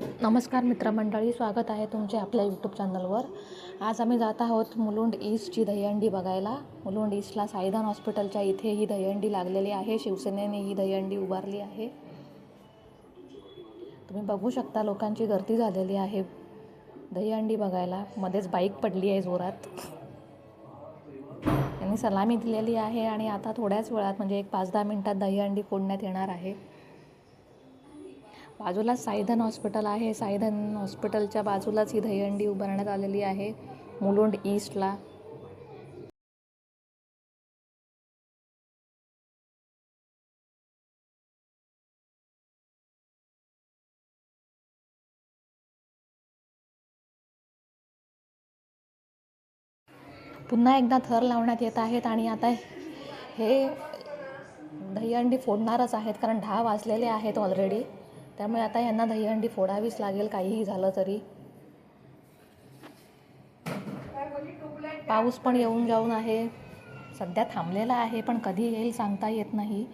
नमस्कार मित्रमंडळी स्वागत आहे तुमचे आपल्या यूट्यूब चॅनलवर आज आम्ही जात आहोत मुलुंड ईस्टची दहीहंडी बघायला. मुलुंड ईस्टला साईदान हॉस्पिटलच्या इथे ही दहीहंडी लागलेली आहे. शिवसेनेने ही दहीहंडी उभारली आहे. तुम्ही बघू शकता लोकांची गर्दी झालेली आहे दहीहंडी बघायला. मध्येच बाईक पडली आहे जोरात. यांनी सलामी दिलेली आहे आणि आता थोड्याच वेळात म्हणजे एक पाच दहा मिनटात दहीहंडी फोडण्यात येणार आहे. बाजूलाच साईधन हॉस्पिटल आहे. साईधन हॉस्पिटलच्या बाजूलाच ही दहीहंडी उभारण्यात आलेली आहे. मुलुंड ईस्टला. पुन्हा एकदा थर लावण्यात येत आहेत आणि आता हे दहीहंडी फोडणारच आहेत कारण दहा वाजलेले आहेत ऑलरेडी त्यामुळे आता यांना दहीहंडी फोडावीच लागेल काहीही झालं तरी. पाऊस पण येऊन जाऊन आहे. सध्या थांबलेला आहे पण कधी येईल सांगता येत नाही.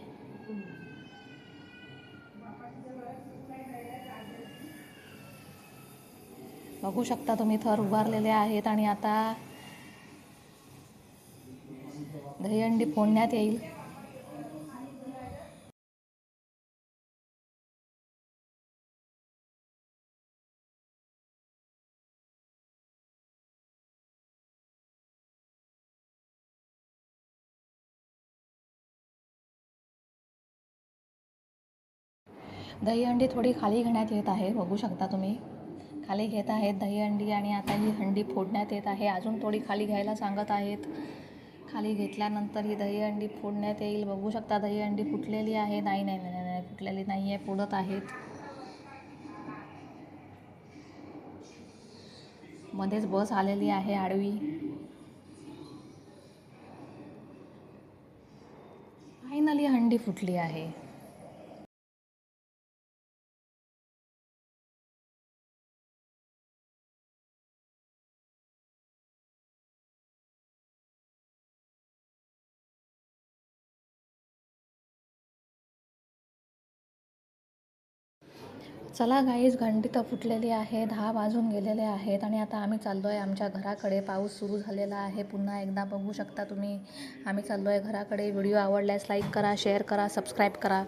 बघू शकता तुम्ही थर उभारलेले आहेत आणि आता दहीहंडी फोडण्यात येईल. दहीहंडी थोडी खाली घेण्यात येत आहे बघू शकता तुम्ही. खाली घेत आहेत दहीहंडी आणि आता ही हंडी फोडण्यात येत आहे. अजून थोडी खाली घ्यायला सांगत आहेत. खाली घेतल्यानंतर ही दहीहंडी फोडण्यात येईल. बघू शकता दहीहंडी फुटलेली आहे. नाही नाही नाही नाही फुटलेली नाही आहे फोडत आहेत. मध्येच बस आलेली आहे आडवी. फायनली हंडी फुटली आहे. चला गाईज घंटी तर फुटलेली आहे दहा वाजून गेलेले आहेत आणि आता आम्ही चाललो आहे आमच्या घराकडे. पाऊस सुरू झालेला आहे. पुन्हा एकदा बघू शकता तुम्ही. आम्ही चाललो आहे घराकडे. व्हिडिओ आवडल्यास लाईक करा शेअर करा सबस्क्राईब करा.